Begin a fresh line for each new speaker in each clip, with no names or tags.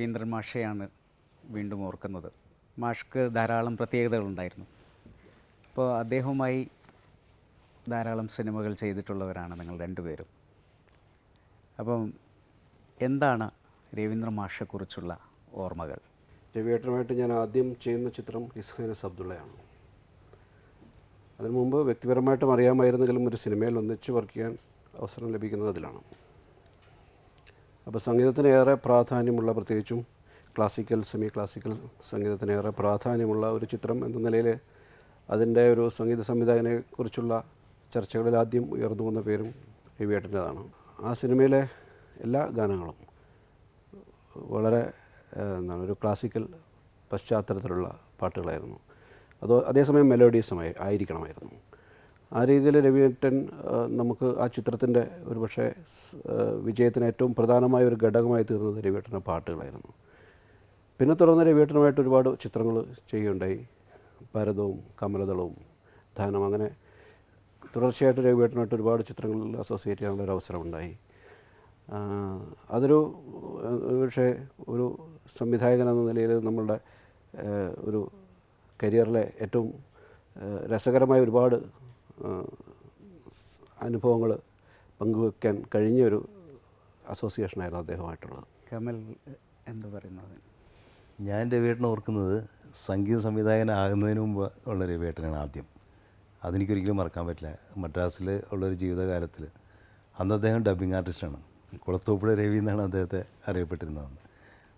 രവീന്ദ്രൻ മാഷയാണ് വീണ്ടും ഓർക്കുന്നത്. മാഷ്ക്ക് ധാരാളം പ്രത്യേകതകളുണ്ടായിരുന്നു. അപ്പോൾ അദ്ദേഹവുമായി ധാരാളം സിനിമകൾ ചെയ്തിട്ടുള്ളവരാണ് നിങ്ങൾ രണ്ടുപേരും. അപ്പം എന്താണ് രവീന്ദ്ര മാഷയെക്കുറിച്ചുള്ള ഓർമ്മകൾ?
രവിയേട്ടനുമായിട്ട് ഞാൻ ആദ്യം ചെയ്യുന്ന ചിത്രം ഇസ്ഹൈനസ് അബ്ദുള്ളയാണ്. അതിനു മുമ്പ് വ്യക്തിപരമായിട്ടും അറിയാമായിരുന്നെങ്കിലും ഒരു സിനിമയിൽ ഒന്നിച്ച് വർക്ക് ചെയ്യാൻ അവസരം ലഭിക്കുന്നത് അതിലാണ്. അപ്പോൾ സംഗീതത്തിന് ഏറെ പ്രാധാന്യമുള്ള പ്രത്യേകിച്ചും ക്ലാസിക്കൽ സെമി ക്ലാസിക്കൽ സംഗീതത്തിന് ഏറെ പ്രാധാന്യമുള്ള ഒരു ചിത്രം എന്ന നിലയിൽ അതിന്റെ ഒരു സംഗീത സംവിധായകനെ കുറിച്ചുള്ള ചർച്ചകളിൽ ആദ്യം ഉയർന്നു വന്ന പേരും രവിയേട്ടന്റെതാണ്. ആ സിനിമയിലെ എല്ലാ ഗാനങ്ങളും വളരെ എന്താണ് ഒരു ക്ലാസിക്കൽ പശ്ചാത്തലത്തിലുള്ള പാട്ടുകളായിരുന്നു. അതോ അതേസമയം മെലോഡിയസമായി ആയിരിക്കണമായിരുന്നു. ആ രീതിയിൽ രവിയേട്ടൻ നമുക്ക് ആ ചിത്രത്തിന്റെ ഒരു പക്ഷേ വിജയത്തിന് ഏറ്റവും പ്രധാനമായ ഒരു ഘടകമായി തീർന്നത് രവിയേട്ടന്റെ പാട്ടുകളായിരുന്നു. പിന്നെ തുടർന്ന് രവിയേട്ടനുമായിട്ട് ഒരുപാട് ചിത്രങ്ങൾ ചെയ്യുകയുണ്ടായി. ഭരതവും കമലദളവും ധാനം അങ്ങനെ തുടർച്ചയായിട്ട് രവിയേട്ടനായിട്ട് ഒരുപാട് ചിത്രങ്ങളിൽ അസോസിയേറ്റ് ചെയ്യാനുള്ള ഒരു അവസരമുണ്ടായി. അതൊരു പക്ഷേ ഒരു സംവിധായകൻ എന്ന നിലയിൽ നമ്മളുടെ ഒരു കരിയറിലെ ഏറ്റവും രസകരമായ ഒരുപാട് അനുഭവങ്ങൾ പങ്കുവെക്കാൻ കഴിഞ്ഞ ഒരു അസോസിയേഷനായിരുന്നു അദ്ദേഹമായിട്ടുള്ളത്.
കമൽ എന്ത് പറയുന്നത്
ഞാൻ രവിയേട്ടനെ ഓർക്കുന്നത് സംഗീത സംവിധായകനാകുന്നതിന് മുമ്പ് ഉള്ള രവിയേട്ടനാണ് ആദ്യം. അതെനിക്കൊരിക്കലും മറക്കാൻ പറ്റില്ല. മദ്രാസിൽ ഉള്ളൊരു ജീവിതകാലത്തിൽ അന്ന് അദ്ദേഹം ഡബ്ബിംഗ് ആർട്ടിസ്റ്റാണ് കുളത്തോപ്പുഴ രവി എന്നാണ് അദ്ദേഹത്തെ അറിയപ്പെട്ടിരുന്നത്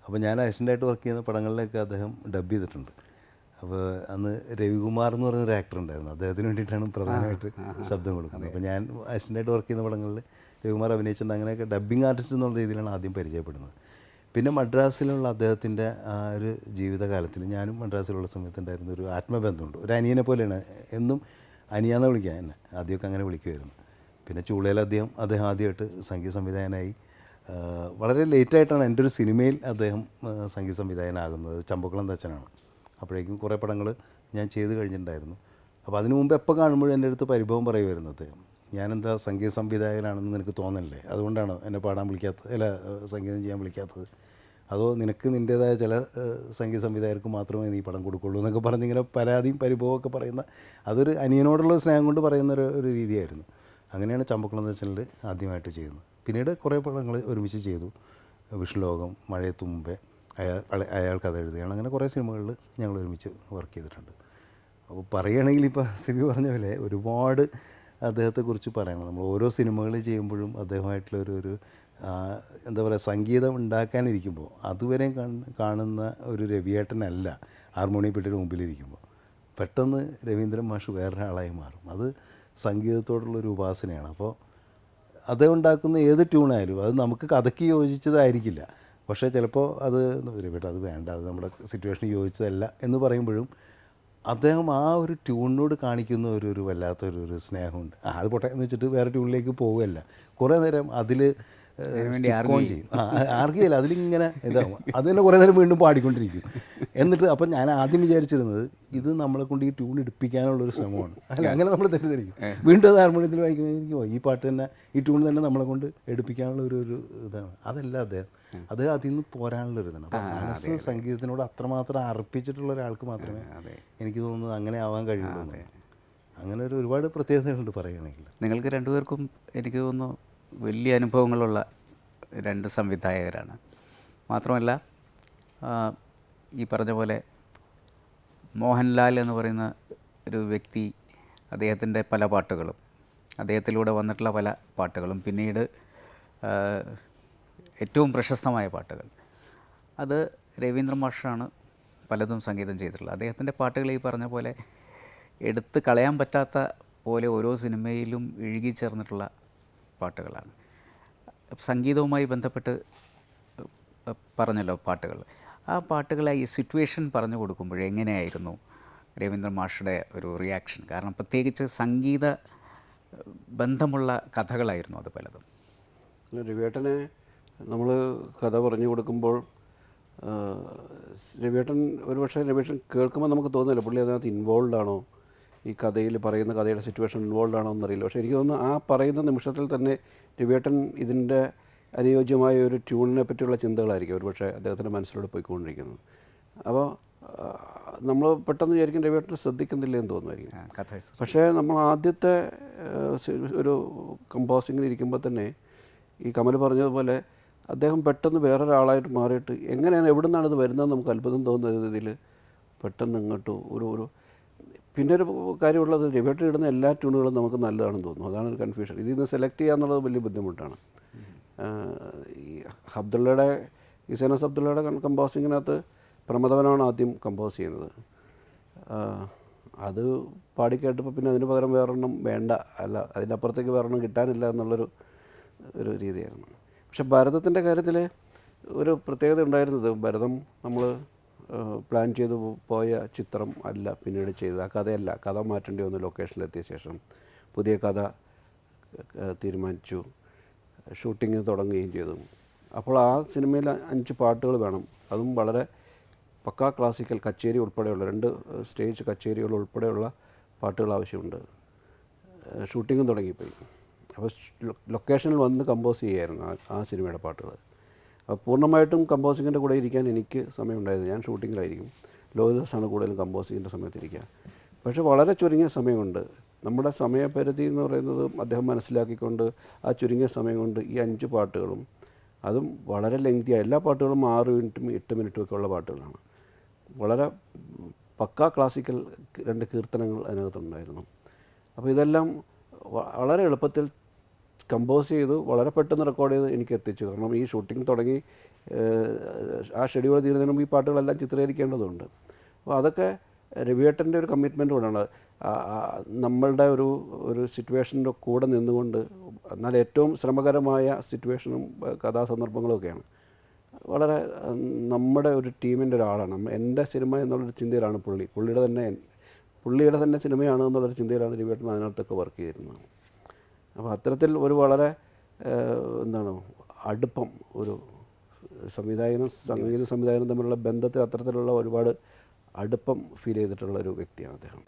അപ്പോൾ ഞാൻ അസിസ്റ്റന്റായിട്ട് വർക്ക് ചെയ്യുന്ന പടങ്ങളിലൊക്കെ അദ്ദേഹം ഡബ് ചെയ്തിട്ടുണ്ട്. അപ്പോൾ അന്ന് രവികുമാർ എന്ന് പറയുന്ന ഒരു ആക്ടർ ഉണ്ടായിരുന്നു. അദ്ദേഹത്തിന് വേണ്ടിയിട്ടാണ് പ്രധാനമായിട്ട് ശബ്ദം കൊടുക്കുന്നത്. അപ്പോൾ ഞാൻ അസിസ്റ്റന്റായിട്ട് വർക്ക് ചെയ്യുന്ന പടങ്ങളിൽ രവികുമാർ അഭിനയിച്ചിട്ടുണ്ട്. അങ്ങനെയൊക്കെ ഡബ്ബിംഗ് ആർട്ടിസ്റ്റ് എന്നുള്ള രീതിയിലാണ് ആദ്യം പരിചയപ്പെടുന്നത്. പിന്നെ മദ്രാസിലുള്ള അദ്ദേഹത്തിന്റെ ആ ഒരു ജീവിതകാലത്തിൽ ഞാനും മദ്രാസിലുള്ള സമയത്തുണ്ടായിരുന്ന ഒരു ആത്മബന്ധമുണ്ട്. ഒരു അനിയനെ പോലെയാണ്. എന്നും അനിയാന്ന് വിളിക്കുക? എന്നെ. ആദ്യമൊക്കെ അങ്ങനെ വിളിക്കുമായിരുന്നു പിന്നെ ചൂളയിൽ അദ്ദേഹം അദ്ദേഹം ആദ്യമായിട്ട് സംഗീത സംവിധായകനായി. വളരെ ലേറ്റായിട്ടാണ് എന്റെ ഒരു സിനിമയിൽ അദ്ദേഹം സംഗീത സംവിധായകനാകുന്നത്. ചമ്പക്കുളം തച്ചനാണ്. അപ്പോഴേക്കും കുറേ പടങ്ങൾ ഞാൻ ചെയ്ത് കഴിഞ്ഞിട്ടുണ്ടായിരുന്നു. അപ്പോൾ അതിനു മുമ്പ് എപ്പോൾ കാണുമ്പോഴും എന്റെ അടുത്ത് പരിഭവം പറയുമായിരുന്നു അദ്ദേഹം ഞാനെന്താ സംഗീത സംവിധായകനാണെന്ന് നിനക്ക് തോന്നല്ലേ? അതുകൊണ്ടാണ് എന്നെ പാടാൻ വിളിക്കാത്തത്? അല്ല സംഗീതം ചെയ്യാൻ വിളിക്കാത്തത്? അതോ നിനക്ക് നിന്റേതായ ചില സംഗീത സംവിധായകർക്ക് മാത്രമേ നീ പടം കൊടുക്കുള്ളൂ എന്നൊക്കെ പറഞ്ഞിങ്ങനെ പരാതിയും പരിഭവമൊക്കെ പറയുന്ന അതൊരു അനിയനോടുള്ള സ്നേഹം കൊണ്ട് പറയുന്ന ഒരു രീതിയായിരുന്നു. അങ്ങനെയാണ് ചമ്പക്കുളം ദർശനിൽ ആദ്യമായിട്ട് ചെയ്യുന്നത്. പിന്നീട് കുറേ പടങ്ങൾ ഒരുമിച്ച് ചെയ്തു. വിഷ്ണുലോകം മഴയത്തു മുമ്പേ അയാൾ അയാൾക്ക് അയാൾ കഥ എഴുതുകയാണ് അങ്ങനെ കുറേ സിനിമകളിൽ ഞങ്ങൾ ഒരുമിച്ച് വർക്ക് ചെയ്തിട്ടുണ്ട്. അപ്പോൾ പറയുകയാണെങ്കിൽ ഇപ്പോൾ സിബി പറഞ്ഞ പോലെ ഒരുപാട് അദ്ദേഹത്തെക്കുറിച്ച് പറയണം. നമ്മൾ ഓരോ സിനിമകൾ ചെയ്യുമ്പോഴും അദ്ദേഹമായിട്ടുള്ള ഒരു ഒരു എന്താ പറയുക സംഗീതം ഉണ്ടാക്കാനിരിക്കുമ്പോൾ അതുവരെ കണ്- കാണുന്ന ഒരു രവിയേട്ടനല്ല ഹാർമോണിയം പെട്ടിയുടെ മുമ്പിലിരിക്കുമ്പോൾ. പെട്ടെന്ന് രവീന്ദ്രൻ മാഷ് വേറൊരാളായി മാറും. അത് സംഗീതത്തോടുള്ളൊരു ഉപാസനയാണ്. അപ്പോൾ അത് ഉണ്ടാക്കുന്ന ഏത് ട്യൂണായാലും അത് നമുക്ക് കഥയ്ക്ക് യോജിച്ചതായിരിക്കില്ല. പക്ഷേ ചിലപ്പോൾ അത് രവിയേട്ട അത് വേണ്ട അത് നമ്മുടെ സിറ്റുവേഷന് യോജിച്ചതല്ല എന്ന് പറയുമ്പോഴും അദ്ദേഹം ആ ഒരു ട്യൂണിനോട് കാണിക്കുന്ന ഒരു ഒരു വല്ലാത്തൊരു ഒരു സ്നേഹമുണ്ട്. അത് പൊട്ടെ എന്ന് വെച്ചിട്ട് വേറെ ട്യൂണിലേക്ക് പോവുകയല്ല. കുറേ നേരം അതിൽ ചെയ്യും. ആ ആർക്കില്ല അതിലിങ്ങനെ ഇതാവും. അത് തന്നെ കുറേ നേരം വീണ്ടും പാടിക്കൊണ്ടിരിക്കും. എന്നിട്ട് അപ്പം ഞാൻ ആദ്യം വിചാരിച്ചിരുന്നത് ഇത് നമ്മളെ കൊണ്ട് ഈ ട്യൂൺ എടുപ്പിക്കാനുള്ളൊരു ശ്രമമാണ്. അല്ല അങ്ങനെ നമ്മൾ തെറ്റിദ്ധരിക്കും. വീണ്ടും അത് ഹാർമോണിയത്തിൽ വായിക്കുമ്പോൾ ഈ പാട്ട് തന്നെ ഈ ട്യൂൺ തന്നെ നമ്മളെ കൊണ്ട് എടുപ്പിക്കാനുള്ള ഒരു ഒരു ഇതാണ്. അതല്ല അദ്ദേഹം. അത് അതിൽ നിന്ന് പോരാനുള്ള ഒരു ഇതാണ്. അപ്പം മനസ്സ് സംഗീതത്തിനോട് അത്രമാത്രം അർപ്പിച്ചിട്ടുള്ള ഒരാൾക്ക് മാത്രമേ എനിക്ക് തോന്നുന്നത് അങ്ങനെ ആവാൻ കഴിയുള്ളൂ. അങ്ങനെ ഒരു ഒരുപാട് പ്രത്യേകതകളുണ്ട് പറയുകയാണെങ്കിൽ.
നിങ്ങൾക്ക് രണ്ടുപേർക്കും എനിക്ക് തോന്നുന്നു വലിയ അനുഭവങ്ങളുള്ള രണ്ട് സംവിധായകരാണ്. മാത്രമല്ല ഈ പറഞ്ഞ പോലെ മോഹൻലാൽ എന്ന് പറയുന്ന ഒരു വ്യക്തി അദ്ദേഹത്തിന്റെ പല പാട്ടുകളും അദ്ദേഹത്തിലൂടെ വന്നിട്ടുള്ള പല പാട്ടുകളും പിന്നീട് ഏറ്റവും പ്രശസ്തമായ പാട്ടുകൾ. അത് രവീന്ദ്ര മാഷാണ് പലതും സംഗീതം ചെയ്തിട്ടുള്ളത്. അദ്ദേഹത്തിന്റെ പാട്ടുകൾ ഈ പറഞ്ഞ പോലെ എടുത്ത് കളയാൻ പറ്റാത്ത പോലെ ഓരോ സിനിമയിലും ഇഴുകിച്ചേർന്നിട്ടുള്ള പാട്ടുകളാണ്. സംഗീതവുമായി ബന്ധപ്പെട്ട് പറഞ്ഞല്ലോ പാട്ടുകൾ. ആ പാട്ടുകളെ ഈ സിറ്റുവേഷൻ പറഞ്ഞു കൊടുക്കുമ്പോൾ എങ്ങനെയായിരുന്നു രവീന്ദ്ര മാഷയുടെ ഒരു റിയാക്ഷൻ? കാരണം പ്രത്യേകിച്ച് സംഗീത ബന്ധമുള്ള കഥകളായിരുന്നു അത് പലതും.
രവിയേട്ടനെ നമ്മൾ കഥ പറഞ്ഞു കൊടുക്കുമ്പോൾ രവിയേട്ടൻ ഒരുപക്ഷെ രവിയേട്ടൻ കേൾക്കുമ്പോൾ നമുക്ക് തോന്നില്ല പുള്ളി അതിനകത്ത് ഇൻവോൾവ് ആണോ? ഈ കഥയിൽ പറയുന്ന കഥയുടെ സിറ്റുവേഷൻ ഇൻവോൾവ് ആണോ എന്നറിയില്ല. പക്ഷേ എനിക്ക് തോന്നുന്നു ആ പറയുന്ന നിമിഷത്തിൽ തന്നെ രവിയേട്ടൻ ഇതിന്റെ അനുയോജ്യമായ ഒരു ട്യൂണിനെ പറ്റിയുള്ള ചിന്തകളായിരിക്കും ഒരുപക്ഷെ അദ്ദേഹത്തിന്റെ മനസ്സിലൂടെ പോയിക്കൊണ്ടിരിക്കുന്നത്. അപ്പോൾ നമ്മൾ പെട്ടെന്ന് വിചാരിക്കും രവിയേട്ടനെ ശ്രദ്ധിക്കുന്നില്ല എന്ന് തോന്നുമായിരിക്കും. പക്ഷേ നമ്മൾ ആദ്യത്തെ ഒരു കമ്പോസിങ്ങിൽ ഇരിക്കുമ്പോൾ തന്നെ ഈ കമൽ പറഞ്ഞതുപോലെ അദ്ദേഹം പെട്ടെന്ന് വേറൊരാളായിട്ട് മാറിയിട്ട് എങ്ങനെയാണ് എവിടെ നിന്നാണ് ഇത് വരുന്നതെന്ന് നമുക്ക് അത്ഭുതം തോന്നുന്ന രീതിയിൽ പെട്ടെന്ന് ഇങ്ങോട്ട് ഒരു ഒരു പിന്നെ ഒരു കാര്യമുള്ളത് രവിയേട്ടൻ ഇടുന്ന എല്ലാ ട്യൂണുകളും നമുക്ക് നല്ലതാണെന്ന് തോന്നുന്നു. അതാണ് ഒരു കൺഫ്യൂഷൻ ഇതിൽ നിന്ന് സെലക്ട് ചെയ്യുക എന്നുള്ളത് വലിയ ബുദ്ധിമുട്ടാണ്. ഈ അബ്ദുള്ളയുടെ ഇസനസ് അബ്ദുള്ളയുടെ കമ്പോസിങ്ങിനകത്ത് പ്രമദവനാണ് ആദ്യം കമ്പോസ് ചെയ്യുന്നത്. അത് പാടിക്കേട്ടപ്പോൾ പിന്നെ അതിന് പകരം വേറൊരെണ്ണം വേണ്ട. അല്ല അതിന്റെ അപ്പുറത്തേക്ക് വേറൊരെണ്ണം കിട്ടാനില്ല എന്നുള്ളൊരു ഒരു രീതിയായിരുന്നു. പക്ഷെ ഭരതത്തിന്റെ കാര്യത്തിൽ ഒരു പ്രത്യേകത ഉണ്ടായിരുന്നത്. ഭരതം നമ്മൾ പ്ലാൻ ചെയ്തു പോയ ചിത്രം അല്ല പിന്നീട് ചെയ്തത്. ആ കഥയല്ല. കഥ മാറ്റേണ്ടി വന്നു ലൊക്കേഷനിലെത്തിയ ശേഷം. പുതിയ കഥ തീരുമാനിച്ചു. ഷൂട്ടിങ് തുടങ്ങുകയും ചെയ്തു. അപ്പോൾ ആ സിനിമയിൽ അഞ്ച് പാട്ടുകൾ വേണം. അതും വളരെ പക്കാ ക്ലാസിക്കൽ കച്ചേരി ഉൾപ്പെടെയുള്ള രണ്ട് സ്റ്റേജ് കച്ചേരികൾ ഉൾപ്പെടെയുള്ള പാട്ടുകൾ ആവശ്യമുണ്ട്. ഷൂട്ടിങ്ങും തുടങ്ങിപ്പോയി. അപ്പോൾ ലൊക്കേഷനിൽ വന്ന് കമ്പോസ് ചെയ്യായിരുന്നു ആ സിനിമയുടെ പാട്ടുകൾ. പൂർണമായിട്ടും കമ്പോസിങ്ങിന്റെ കൂടെ ഇരിക്കാൻ എനിക്ക് സമയമുണ്ടായിരുന്നു. ഞാൻ ഷൂട്ടിങ്ങിലായിരിക്കും. ലോഹിദാസാണ് കൂടുതലും കമ്പോസിങ്ങിന്റെ സമയത്തിരിക്കുക. പക്ഷേ വളരെ ചുരുങ്ങിയ സമയമുണ്ട്. നമ്മുടെ സമയപരിധി എന്ന് പറയുന്നത് അദ്ദേഹം മനസ്സിലാക്കിക്കൊണ്ട് ആ ചുരുങ്ങിയ സമയം കൊണ്ട് ഈ അഞ്ച് പാട്ടുകളും അതും വളരെ ലെങ്തിയായ എല്ലാ പാട്ടുകളും ആറ് മിനിറ്റും എട്ട് മിനിറ്റും ഒക്കെ ഉള്ള പാട്ടുകളാണ്. വളരെ പക്കാ ക്ലാസിക്കൽ രണ്ട് കീർത്തനങ്ങൾ അതിനകത്തുണ്ടായിരുന്നു. അപ്പോൾ ഇതെല്ലാം വളരെ എളുപ്പത്തിൽ കമ്പോസ് ചെയ്തു വളരെ പെട്ടെന്ന് റെക്കോർഡ് ചെയ്ത് എനിക്ക് എത്തിച്ചു. കാരണം ഈ ഷൂട്ടിംഗ് തുടങ്ങി ആ ഷെഡ്യൂൾ തീരുന്നതിന് മുമ്പ് ഈ പാട്ടുകളെല്ലാം ചിത്രീകരിക്കേണ്ടതുണ്ട്. അപ്പോൾ അതൊക്കെ രവിയേട്ടന്റെ ഒരു കമ്മിറ്റ്മെന്റ് ആ നമ്മളുടെ ഒരു ഒരു സിറ്റുവേഷന്റെ കൂടെ നിന്നുകൊണ്ട് എന്നാൽ ഏറ്റവും ശ്രമകരമായ സിറ്റുവേഷനും കഥാസന്ദർഭങ്ങളും ഒക്കെയാണ് വളരെ നമ്മുടെ ഒരു ടീമിന്റെ ഒരാളാണ്. എന്റെ സിനിമ എന്നുള്ളൊരു ചിന്തയിലാണ് പുള്ളി. പുള്ളിയുടെ തന്നെ പുള്ളിയുടെ തന്നെ സിനിമയാണ് എന്നുള്ളൊരു ചിന്തയിലാണ് രവിയേട്ടൻ അതിനകത്തൊക്കെ വർക്ക് ചെയ്തിരുന്നത്. അപ്പോൾ അത്തരത്തിൽ ഒരു വളരെ എന്താണ് അടുപ്പം ഒരു സംവിധായകനും സംഗീത സംവിധായകനും തമ്മിലുള്ള ബന്ധത്തിൽ അത്തരത്തിലുള്ള ഒരുപാട് അടുപ്പം ഫീൽ ചെയ്തിട്ടുള്ള ഒരു വ്യക്തിയാണ് അദ്ദേഹം.